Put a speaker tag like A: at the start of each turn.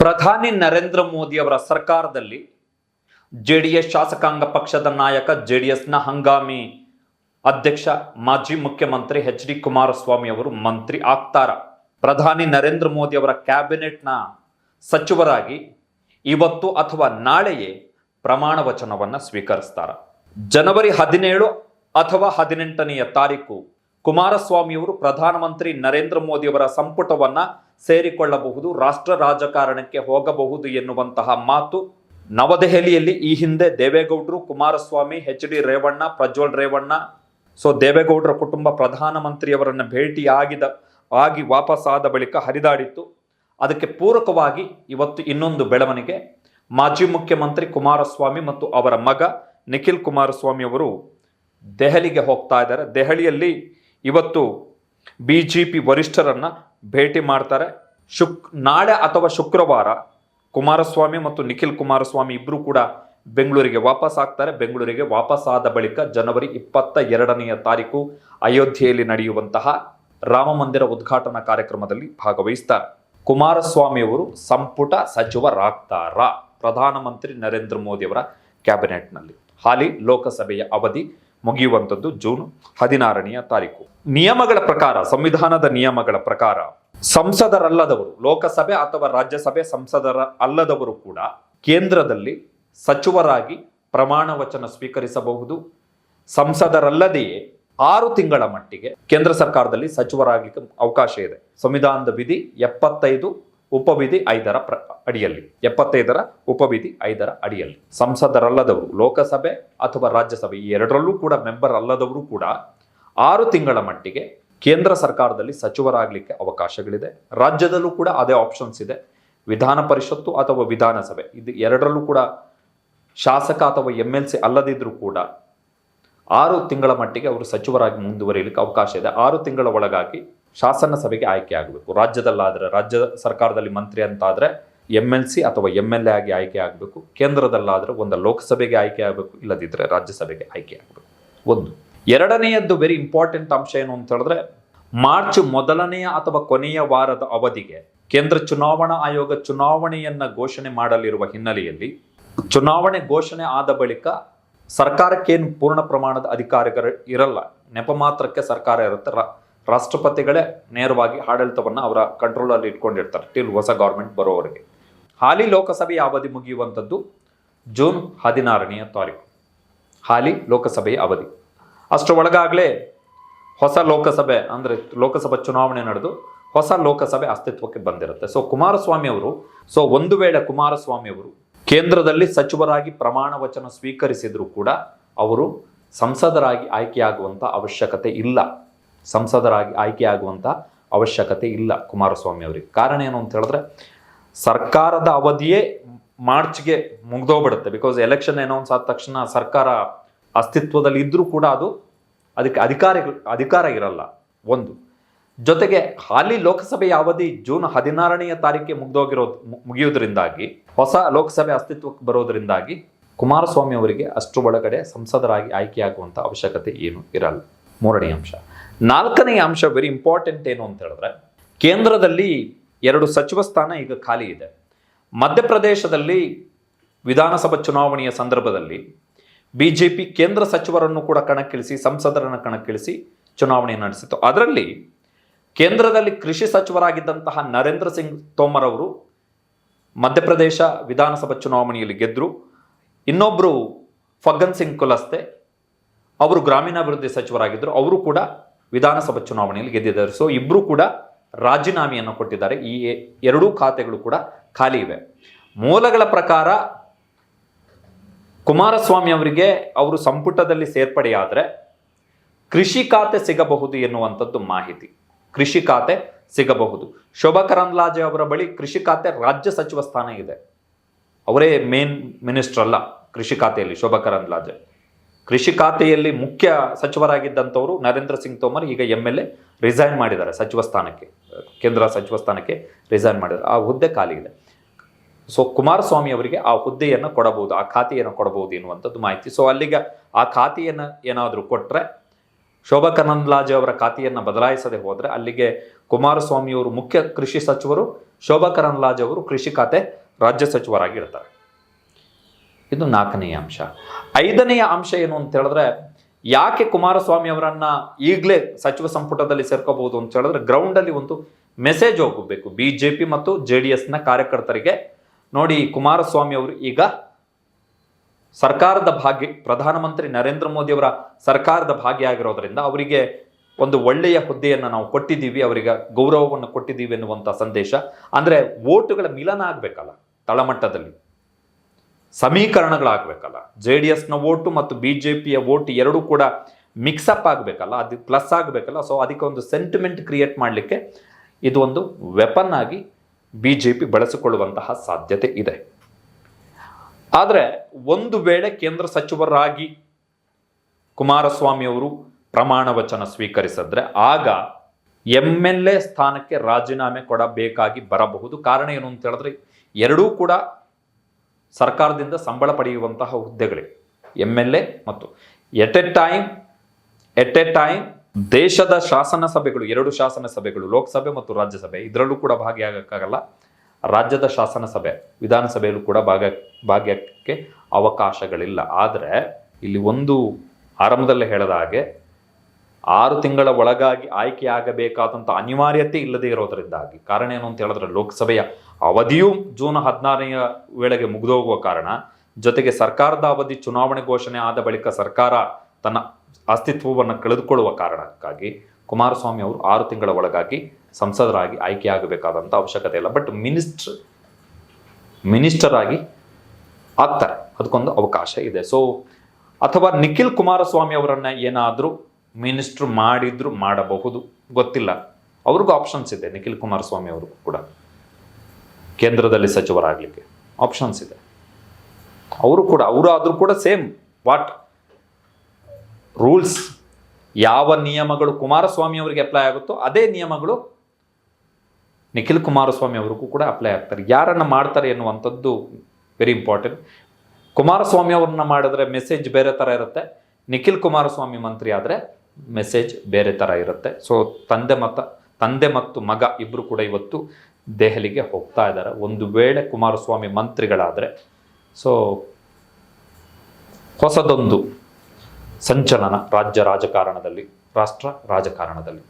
A: ಪ್ರಧಾನಿ ನರೇಂದ್ರ ಮೋದಿ ಅವರ ಸರ್ಕಾರದಲ್ಲಿ ಎಸ್ ಶಾಸಕಾಂಗ ಪಕ್ಷದ ನಾಯಕ ಜೆ ಡಿ ಎಸ್ನ ಹಂಗಾಮಿ ಅಧ್ಯಕ್ಷ ಮಾಜಿ ಮುಖ್ಯಮಂತ್ರಿ ಎಚ್ ಡಿ ಕುಮಾರಸ್ವಾಮಿ ಅವರು ಮಂತ್ರಿ ಆಗ್ತಾರ. ಪ್ರಧಾನಿ ನರೇಂದ್ರ ಮೋದಿ ಅವರ ಕ್ಯಾಬಿನೆಟ್ನ ಸಚಿವರಾಗಿ ಇವತ್ತು ಅಥವಾ ನಾಳೆಯೇ ಪ್ರಮಾಣ ವಚನವನ್ನು ಸ್ವೀಕರಿಸ್ತಾರ. ಜನವರಿ ಹದಿನೇಳು ಅಥವಾ ಹದಿನೆಂಟನೆಯ ತಾರೀಕು ಕುಮಾರಸ್ವಾಮಿಯವರು ಪ್ರಧಾನಮಂತ್ರಿ ನರೇಂದ್ರ ಮೋದಿಯವರ ಸಂಪುಟವನ್ನ ಸೇರಿಕೊಳ್ಳಬಹುದು, ರಾಷ್ಟ್ರ ರಾಜಕಾರಣಕ್ಕೆ ಹೋಗಬಹುದು ಎನ್ನುವಂತಹ ಮಾತು ನವದೆಹಲಿಯಲ್ಲಿ ಈ ಹಿಂದೆ ದೇವೇಗೌಡರು, Kumaraswamy H D Revanna, Prajwal Revanna, so ದೇವೇಗೌಡರ ಕುಟುಂಬ ಪ್ರಧಾನಮಂತ್ರಿಯವರನ್ನ ಭೇಟಿಯಾಗಿದ ಆಗಿ ವಾಪಸ್ಸಾದ ಬಳಿಕ ಹರಿದಾಡಿತ್ತು. ಅದಕ್ಕೆ ಪೂರಕವಾಗಿ ಇವತ್ತು ಇನ್ನೊಂದು ಬೆಳವಣಿಗೆ. ಮಾಜಿ ಮುಖ್ಯಮಂತ್ರಿ ಕುಮಾರಸ್ವಾಮಿ ಮತ್ತು ಅವರ ಮಗ ನಿಖಿಲ್ ಕುಮಾರಸ್ವಾಮಿ ಅವರು ದೆಹಲಿಗೆ ಹೋಗ್ತಾ ಇದ್ದಾರೆ. ದೆಹಲಿಯಲ್ಲಿ ಇವತ್ತು ಬಿ ಜೆ ಪಿ ವರಿಷ್ಠರನ್ನ ಭೇಟಿ ಮಾಡ್ತಾರೆ. ಶುಕ್, ನಾಳೆ ಅಥವಾ ಶುಕ್ರವಾರ ಕುಮಾರಸ್ವಾಮಿ ಮತ್ತು ನಿಖಿಲ್ ಕುಮಾರಸ್ವಾಮಿ ಇಬ್ಬರು ಕೂಡ ಬೆಂಗಳೂರಿಗೆ ವಾಪಸ್ ಆಗ್ತಾರೆ. ಬೆಂಗಳೂರಿಗೆ ವಾಪಸ್ ಆದ ಬಳಿಕ ಜನವರಿ ಇಪ್ಪತ್ತ ಎರಡನೆಯ ತಾರೀಕು ಅಯೋಧ್ಯೆಯಲ್ಲಿ ನಡೆಯುವಂತಹ ರಾಮ ಮಂದಿರ ಉದ್ಘಾಟನಾ ಕಾರ್ಯಕ್ರಮದಲ್ಲಿ ಭಾಗವಹಿಸ್ತಾರೆ. ಕುಮಾರಸ್ವಾಮಿಯವರು ಸಂಪುಟ ಸಚಿವರಾಗ್ತಾರ. ಪ್ರಧಾನಮಂತ್ರಿ ನರೇಂದ್ರ ಮೋದಿ ಅವರ ಕ್ಯಾಬಿನೆಟ್ನಲ್ಲಿ. ಹಾಲಿ ಲೋಕಸಭೆಯ ಅವಧಿ ಮುಗಿಯುವಂಥದ್ದು ಜೂನ್ ಹದಿನಾರನೆಯ ತಾರೀಕು. ನಿಯಮಗಳ ಪ್ರಕಾರ, ಸಂವಿಧಾನದ ನಿಯಮಗಳ ಪ್ರಕಾರ ಸಂಸದರಲ್ಲದವರು, ಲೋಕಸಭೆ ಅಥವಾ ರಾಜ್ಯಸಭೆ ಸಂಸದರ ಅಲ್ಲದವರು ಕೂಡ ಕೇಂದ್ರದಲ್ಲಿ ಸಚಿವರಾಗಿ ಪ್ರಮಾಣ ವಚನ ಸ್ವೀಕರಿಸಬಹುದು. ಸಂಸದರಲ್ಲದೆಯೇ ಆರು ತಿಂಗಳ ಮಟ್ಟಿಗೆ ಕೇಂದ್ರ ಸರ್ಕಾರದಲ್ಲಿ ಸಚಿವರಾಗಲಿಕ್ಕೆ ಅವಕಾಶ ಇದೆ. ಸಂವಿಧಾನದ ವಿಧಿ ಎಪ್ಪತ್ತೈದು ಉಪವಿಧಿ ಐದರ ಪ್ರ ಅಡಿಯಲ್ಲಿ, ಎಪ್ಪತ್ತೈದರ ಉಪವಿಧಿ ಐದರ ಅಡಿಯಲ್ಲಿ. ಸಂಸದರಲ್ಲದವರು, ಲೋಕಸಭೆ ಅಥವಾ ರಾಜ್ಯಸಭೆ ಈ ಎರಡರಲ್ಲೂ ಕೂಡ ಮೆಂಬರ್ ಅಲ್ಲದವರು ಕೂಡ ಆರು ತಿಂಗಳ ಮಟ್ಟಿಗೆ ಕೇಂದ್ರ ಸರ್ಕಾರದಲ್ಲಿ ಸಚಿವರಾಗಲಿಕ್ಕೆ ಅವಕಾಶಗಳಿದೆ. ರಾಜ್ಯದಲ್ಲೂ ಕೂಡ ಅದೇ ಆಪ್ಷನ್ಸ್ ಇದೆ. ವಿಧಾನ ಪರಿಷತ್ತು ಅಥವಾ ವಿಧಾನಸಭೆ, ಇದು ಎರಡರಲ್ಲೂ ಕೂಡ ಶಾಸಕ ಅಥವಾ ಎಂ ಎಲ್ ಸಿ ಅಲ್ಲದಿದ್ದರೂ ಕೂಡ ಆರು ತಿಂಗಳ ಮಟ್ಟಿಗೆ ಅವರು ಸಚಿವರಾಗಿ ಮುಂದುವರಿಯಲಿಕ್ಕೆ ಅವಕಾಶ ಇದೆ. ಆರು ತಿಂಗಳ ಒಳಗಾಗಿ ಶಾಸನ ಸಭೆಗೆ ಆಯ್ಕೆ ಆಗಬೇಕು. ರಾಜ್ಯದಲ್ಲಾದರೆ, ರಾಜ್ಯ ಸರ್ಕಾರದಲ್ಲಿ ಮಂತ್ರಿ ಅಂತಾದರೆ ಎಂ ಎಲ್ ಸಿ ಅಥವಾ ಎಂ ಎಲ್ ಎ ಆಗಿ ಆಯ್ಕೆ ಆಗಬೇಕು. ಕೇಂದ್ರದಲ್ಲಾದರೆ ಒಂದು ಲೋಕಸಭೆಗೆ ಆಯ್ಕೆ ಆಗಬೇಕು ಇಲ್ಲದಿದ್ದರೆ ರಾಜ್ಯಸಭೆಗೆ ಆಯ್ಕೆ ಆಗಬೇಕು. ಒಂದು. ಎರಡನೆಯದ್ದು ವೆರಿ ಇಂಪಾರ್ಟೆಂಟ್ ಅಂಶ ಏನು ಅಂತ ಹೇಳಿದ್ರೆ, ಮಾರ್ಚ್ ಮೊದಲನೆಯ ಅಥವಾ ಕೊನೆಯ ವಾರದ ಅವಧಿಗೆ ಕೇಂದ್ರ ಚುನಾವಣಾ ಆಯೋಗ ಚುನಾವಣೆಯನ್ನ ಘೋಷಣೆ ಮಾಡಲಿರುವ ಹಿನ್ನೆಲೆಯಲ್ಲಿ, ಚುನಾವಣೆ ಘೋಷಣೆ ಆದ ಬಳಿಕ ಸರ್ಕಾರಕ್ಕೇನು ಪೂರ್ಣ ಪ್ರಮಾಣದ ಅಧಿಕಾರಿಗಳು ಇರಲ್ಲ. ನೆಪ ಮಾತ್ರಕ್ಕೆ ಸರ್ಕಾರ ಇರುತ್ತೆ. ರಾಷ್ಟ್ರಪತಿಗಳೇ ನೇರವಾಗಿ ಆಡಳಿತವನ್ನು ಅವರ ಕಂಟ್ರೋಲಲ್ಲಿ ಇಟ್ಕೊಂಡಿರ್ತಾರೆ ಟಿಲ್ ಹೊಸ ಗೌರ್ಮೆಂಟ್ ಬರೋವರೆಗೆ. ಹಾಲಿ ಲೋಕಸಭೆಯ ಅವಧಿ ಮುಗಿಯುವಂಥದ್ದು ಜೂನ್ ಹದಿನಾರನೆಯ ತಾರೀಕು. ಹಾಲಿ ಲೋಕಸಭೆಯ ಅವಧಿ. ಅಷ್ಟರ ಒಳಗಾಗಲೇ ಹೊಸ ಲೋಕಸಭೆ ಅಂದರೆ ಲೋಕಸಭಾ ಚುನಾವಣೆ ನಡೆದು ಹೊಸ ಲೋಕಸಭೆ ಅಸ್ತಿತ್ವಕ್ಕೆ ಬಂದಿರುತ್ತೆ. ಸೊ ಕುಮಾರಸ್ವಾಮಿ ಅವರು ಸೊ ಒಂದು ವೇಳೆ ಕುಮಾರಸ್ವಾಮಿ ಅವರು ಕೇಂದ್ರದಲ್ಲಿ ಸಚಿವರಾಗಿ ಪ್ರಮಾಣ ವಚನ ಸ್ವೀಕರಿಸಿದರೂ ಕೂಡ ಅವರು ಸಂಸದರಾಗಿ ಆಯ್ಕೆಯಾಗುವಂಥ ಅವಶ್ಯಕತೆ ಇಲ್ಲ. ಸಂಸದರಾಗಿ ಆಯ್ಕೆಯಾಗುವಂಥ ಅವಶ್ಯಕತೆ ಇಲ್ಲ ಕುಮಾರಸ್ವಾಮಿ ಅವರಿಗೆ. ಕಾರಣ ಏನು ಅಂತ ಹೇಳಿದ್ರೆ, ಸರ್ಕಾರದ ಅವಧಿಯೇ ಮಾರ್ಚ್ಗೆ ಮುಗ್ದೋಗ್ಬಿಡುತ್ತೆ. ಬಿಕಾಸ್ ಎಲೆಕ್ಷನ್ ಅನೌನ್ಸ್ ಆದ ತಕ್ಷಣ ಸರ್ಕಾರ ಅಸ್ತಿತ್ವದಲ್ಲಿ ಇದ್ದರೂ ಕೂಡ ಅದು ಅದಕ್ಕೆ ಅಧಿಕಾರ ಅಧಿಕಾರ ಇರಲ್ಲ ಒಂದು. ಜೊತೆಗೆ ಹಾಲಿ ಲೋಕಸಭೆಯ ಅವಧಿ ಜೂನ್ ಹದಿನಾರನೆಯ ತಾರೀಕಿಗೆ ಮುಗ್ದೋಗಿರೋ ಮುಗಿಯೋದ್ರಿಂದಾಗಿ, ಹೊಸ ಲೋಕಸಭೆ ಅಸ್ತಿತ್ವಕ್ಕೆ ಬರೋದ್ರಿಂದಾಗಿ ಕುಮಾರಸ್ವಾಮಿ ಅವರಿಗೆ ಅಷ್ಟರ ಒಳಗಡೆ ಸಂಸದರಾಗಿ ಆಯ್ಕೆಯಾಗುವಂಥ ಅವಶ್ಯಕತೆ ಏನು ಇರಲ್ಲ. ಮೂರನೇ ಅಂಶ. ನಾಲ್ಕನೆಯ ಅಂಶ ವೆರಿ ಇಂಪಾರ್ಟೆಂಟ್ ಏನು ಅಂತ ಹೇಳಿದ್ರೆ, ಕೇಂದ್ರದಲ್ಲಿ ಎರಡು ಸಚಿವ ಸ್ಥಾನ ಈಗ ಖಾಲಿ ಇದೆ. ಮಧ್ಯಪ್ರದೇಶದಲ್ಲಿ ವಿಧಾನಸಭಾ ಚುನಾವಣೆಯ ಸಂದರ್ಭದಲ್ಲಿ ಬಿ ಜೆ ಪಿ ಕೇಂದ್ರ ಸಚಿವರನ್ನು ಕೂಡ ಕಣಕ್ಕಿಳಿಸಿ, ಸಂಸದರನ್ನು ಕಣಕ್ಕಿಳಿಸಿ ಚುನಾವಣೆ ನಡೆಸಿತು ಅದರಲ್ಲಿ ಕೇಂದ್ರದಲ್ಲಿ ಕೃಷಿ ಸಚಿವರಾಗಿದ್ದಂತಹ ನರೇಂದ್ರ ಸಿಂಗ್ ತೋಮರ್ ಅವರು ಮಧ್ಯಪ್ರದೇಶ ವಿಧಾನಸಭಾ ಚುನಾವಣೆಯಲ್ಲಿ ಗೆದ್ದರು ಇನ್ನೊಬ್ಬರು ಫಗ್ಗನ್ ಸಿಂಗ್ ಕುಲಸ್ತೆ, ಅವರು ಗ್ರಾಮೀಣಾಭಿವೃದ್ಧಿ ಸಚಿವರಾಗಿದ್ದರು. ಅವರು ಕೂಡ ವಿಧಾನಸಭಾ ಚುನಾವಣೆಯಲ್ಲಿ ಗೆದ್ದಿದ್ದಾರೆ. ಸೊ ಇಬ್ಬರು ಕೂಡ ರಾಜೀನಾಮೆಯನ್ನು ಕೊಟ್ಟಿದ್ದಾರೆ. ಈ ಎರಡೂ ಖಾತೆಗಳು ಕೂಡ ಖಾಲಿ ಇವೆ. ಮೂಲಗಳ ಪ್ರಕಾರ ಕುಮಾರಸ್ವಾಮಿ ಅವರಿಗೆ ಅವರು ಸಂಪುಟದಲ್ಲಿ ಸೇರ್ಪಡೆಯಾದರೆ ಕೃಷಿ ಖಾತೆ ಸಿಗಬಹುದು ಎನ್ನುವಂಥದ್ದು ಮಾಹಿತಿ. ಕೃಷಿ ಖಾತೆ ಸಿಗಬಹುದು. ಶೋಭಾ ಕರಂದ್ಲಾಜೆ ಅವರ ಬಳಿ ಕೃಷಿ ಖಾತೆ ರಾಜ್ಯ ಸಚಿವ ಸ್ಥಾನ ಇದೆ. ಅವರೇ ಮೇನ್ ಮಿನಿಸ್ಟರ್ ಅಲ್ಲ ಕೃಷಿ ಖಾತೆಯಲ್ಲಿ ಶೋಭಾ ಕರಂದ್ಲಾಜೆ. ಕೃಷಿ ಖಾತೆಯಲ್ಲಿ ಮುಖ್ಯ ಸಚಿವರಾಗಿದ್ದಂಥವರು ನರೇಂದ್ರ ಸಿಂಗ್ ತೋಮರ್ ಈಗ ಎಂ ಎಲ್ ಎ ರಿಸೈನ್ ಮಾಡಿದ್ದಾರೆ ಸಚಿವ ಸ್ಥಾನಕ್ಕೆ, ಕೇಂದ್ರ ಸಚಿವ ಸ್ಥಾನಕ್ಕೆ ರಿಸೈನ್ ಮಾಡಿದ್ದಾರೆ. ಆ ಹುದ್ದೆ ಖಾಲಿ ಇದೆ. ಸೊ ಕುಮಾರಸ್ವಾಮಿ ಅವರಿಗೆ ಆ ಹುದ್ದೆಯನ್ನು ಕೊಡಬಹುದು, ಆ ಖಾತೆಯನ್ನು ಕೊಡಬಹುದು ಎನ್ನುವಂಥದ್ದು ಮಾಹಿತಿ. ಸೊ ಅಲ್ಲಿಗೆ ಆ ಖಾತೆಯನ್ನು ಏನಾದರೂ ಕೊಟ್ಟರೆ ಶೋಭಾ ಕರಂದ್ಲಾಜೆ ಅವರ ಖಾತೆಯನ್ನು ಬದಲಾಯಿಸದೆ ಹೋದರೆ ಅಲ್ಲಿಗೆ ಕುಮಾರಸ್ವಾಮಿಯವರು ಮುಖ್ಯ ಕೃಷಿ ಸಚಿವರು, ಶೋಭಾ ಕರಂದ್ಲಾಜೆ ಅವರು ಕೃಷಿ ಖಾತೆ ರಾಜ್ಯ ಸಚಿವರಾಗಿರ್ತಾರೆ. ಇದು ನಾಲ್ಕನೆಯ ಅಂಶ. ಐದನೆಯ ಅಂಶ ಏನು ಅಂತ ಹೇಳಿದ್ರೆ, ಯಾಕೆ ಕುಮಾರಸ್ವಾಮಿ ಅವರನ್ನ ಈಗಲೇ ಸಚಿವ ಸಂಪುಟದಲ್ಲಿ ಸೇರ್ಕೋಬಹುದು ಅಂತ ಹೇಳಿದ್ರೆ ಗ್ರೌಂಡ್ ಅಲ್ಲಿ ಒಂದು ಮೆಸೇಜ್ ಹೋಗಬೇಕು. ಬಿಜೆಪಿ ಮತ್ತು ಜೆ ಡಿ ಎಸ್ನ ಕಾರ್ಯಕರ್ತರಿಗೆ. ನೋಡಿ, ಕುಮಾರಸ್ವಾಮಿ ಅವರು ಈಗ ಸರ್ಕಾರದ ಭಾಗಿ ಪ್ರಧಾನಮಂತ್ರಿ ನರೇಂದ್ರ ಮೋದಿ ಅವರ ಸರ್ಕಾರದ ಭಾಗಿಯಾಗಿರೋದ್ರಿಂದ ಅವರಿಗೆ ಒಂದು ಒಳ್ಳೆಯ ಹುದ್ದೆಯನ್ನು ನಾವು ಕೊಟ್ಟಿದ್ದೀವಿ, ಅವರಿಗೆ ಗೌರವವನ್ನು ಕೊಟ್ಟಿದ್ದೀವಿ ಎನ್ನುವಂಥ ಸಂದೇಶ. ಅಂದ್ರೆ ವೋಟುಗಳ ಮಿಲನ ಆಗಬೇಕಲ್ಲ, ತಳಮಟ್ಟದಲ್ಲಿ. ಸಮೀಕರಣಗಳಾಗಬೇಕಲ್ಲ. ಜೆ ಡಿ ಎಸ್ನ ಓಟು ಮತ್ತು ಬಿ ಜೆ ಪಿಯ ವೋಟ್ ಎರಡೂ ಕೂಡ ಮಿಕ್ಸಪ್ ಆಗಬೇಕಲ್ಲ. ಅದು ಪ್ಲಸ್ ಆಗಬೇಕಲ್ಲ. ಸೊ ಅದಕ್ಕೆ ಒಂದು ಸೆಂಟಿಮೆಂಟ್ ಕ್ರಿಯೇಟ್ ಮಾಡಲಿಕ್ಕೆ ಇದು ಒಂದು ವೆಪನ್ ಆಗಿ ಬಿ ಜೆ ಪಿ ಬಳಸಿಕೊಳ್ಳುವಂತಹ ಸಾಧ್ಯತೆ ಇದೆ. ಆದರೆ ಒಂದು ವೇಳೆ ಕೇಂದ್ರ ಸಚಿವರಾಗಿ ಕುಮಾರಸ್ವಾಮಿ ಅವರು ಪ್ರಮಾಣ ವಚನ ಸ್ವೀಕರಿಸಿದ್ರೆ ಆಗ ಎಂ ಎಲ್ ಎ ಸ್ಥಾನಕ್ಕೆ ರಾಜೀನಾಮೆ ಕೊಡಬೇಕಾಗಿ ಬರಬಹುದು. ಕಾರಣ ಏನು ಅಂತ ಹೇಳಿದ್ರೆ ಎರಡೂ ಕೂಡ ಸರ್ಕಾರದಿಂದ ಸಂಬಳ ಪಡೆಯುವಂತಹ ಹುದ್ದೆಗಳೇ ಎಂ ಎಲ್ ಎ ಮತ್ತು at a time at a time ದೇಶದ ಶಾಸನ ಸಭೆಗಳು ಎರಡು ಶಾಸನ ಸಭೆಗಳು ಲೋಕಸಭೆ ಮತ್ತು ರಾಜ್ಯಸಭೆ, ಇದರಲ್ಲೂ ಕೂಡ ಭಾಗಿಯಾಗಕ್ಕಾಗಲ್ಲ. ರಾಜ್ಯದ ಶಾಸನ ಸಭೆ ವಿಧಾನಸಭೆಯಲ್ಲೂ ಕೂಡ ಭಾಗ, ಭಾಗ್ಯಕ್ಕೆ ಅವಕಾಶಗಳಿಲ್ಲ. ಆದರೆ ಇಲ್ಲಿ ಒಂದು ಆರಂಭದಲ್ಲೇ ಹೇಳಿದ ಹಾಗೆ ಆರು ತಿಂಗಳ ಒಳಗಾಗಿ ಆಯ್ಕೆಯಾಗಬೇಕಾದಂಥ ಅನಿವಾರ್ಯತೆ ಇಲ್ಲದೆ ಇರೋದರಿಂದಾಗಿ, ಕಾರಣ ಏನು ಅಂತ ಹೇಳಿದ್ರೆ ಲೋಕಸಭೆಯ ಅವಧಿಯೂ ಜೂನ್ ಹದಿನಾರನೆಯ ವೇಳೆಗೆ ಮುಗಿದೋಗುವ ಕಾರಣ, ಜೊತೆಗೆ ಸರ್ಕಾರದ ಅವಧಿ ಚುನಾವಣೆ ಘೋಷಣೆ ಆದ ಬಳಿಕ ಸರ್ಕಾರ ತನ್ನ ಅಸ್ತಿತ್ವವನ್ನು ಕಳೆದುಕೊಳ್ಳುವ ಕಾರಣಕ್ಕಾಗಿ ಕುಮಾರಸ್ವಾಮಿ ಅವರು ಆರು ತಿಂಗಳ ಒಳಗಾಗಿ ಸಂಸದರಾಗಿ ಆಯ್ಕೆಯಾಗಬೇಕಾದಂಥ ಅವಶ್ಯಕತೆ ಇಲ್ಲ. ಬಟ್ ಮಿನಿಸ್ಟರ್ ಮಿನಿಸ್ಟರ್ ಆಗಿ ಆಗ್ತಾರೆ. ಅದಕ್ಕೊಂದು ಅವಕಾಶ ಇದೆ. ಸೊ ಅಥವಾ ನಿಖಿಲ್ ಕುಮಾರಸ್ವಾಮಿ ಅವರನ್ನು ಏನಾದರೂ ಮಿನಿಸ್ಟ್ರು ಮಾಡಿದ್ರು ಮಾಡಬಹುದು, ಗೊತ್ತಿಲ್ಲ. ಅವ್ರಿಗೂ ಆಪ್ಷನ್ಸ್ ಇದೆ, ನಿಖಿಲ್ ಕುಮಾರಸ್ವಾಮಿ ಅವ್ರಿಗೂ ಕೂಡ. ಕೇಂದ್ರದಲ್ಲಿ ಸಚಿವರಾಗಲಿಕ್ಕೆ ಆಪ್ಷನ್ಸ್ ಇದೆ. ಅವರು ಕೂಡ ಅವರು ಆದರೂ ಕೂಡ ಸೇಮ್ ವಾಟ್ ರೂಲ್ಸ್ ಯಾವ ನಿಯಮಗಳು ಕುಮಾರಸ್ವಾಮಿ ಅವರಿಗೆ ಅಪ್ಲೈ ಆಗುತ್ತೋ ಅದೇ ನಿಯಮಗಳು ನಿಖಿಲ್ ಕುಮಾರಸ್ವಾಮಿ ಅವ್ರಿಗೂ ಕೂಡ ಅಪ್ಲೈ ಆಗ್ತಾರೆ. ಯಾರನ್ನು ಮಾಡ್ತಾರೆ ಎನ್ನುವಂಥದ್ದು ವೆರಿ ಇಂಪಾರ್ಟೆಂಟ್ ಕುಮಾರಸ್ವಾಮಿ ಅವ್ರನ್ನ ಮಾಡಿದ್ರೆ ಮೆಸೇಜ್ ಬೇರೆ ಥರ ಇರುತ್ತೆ. ನಿಖಿಲ್ ಕುಮಾರಸ್ವಾಮಿ ಮಂತ್ರಿ ಆದರೆ ಮೆಸೇಜ್ ಬೇರೆ ಥರ ಇರುತ್ತೆ. ಸೊ ತಂದೆ ಮತ, ತಂದೆ ಮತ್ತು ಮಗ ಇಬ್ಬರು ಕೂಡ ಇವತ್ತು ದೆಹಲಿಗೆ ಹೋಗ್ತಾ ಇದ್ದಾರೆ. ಒಂದು ವೇಳೆ ಕುಮಾರಸ್ವಾಮಿ ಮಂತ್ರಿಗಳಾದರೆ ಸೊ ಹೊಸದೊಂದು ಸಂಚಲನ ರಾಜ್ಯ ರಾಜಕಾರಣದಲ್ಲಿ, ರಾಷ್ಟ್ರ ರಾಜಕಾರಣದಲ್ಲಿ.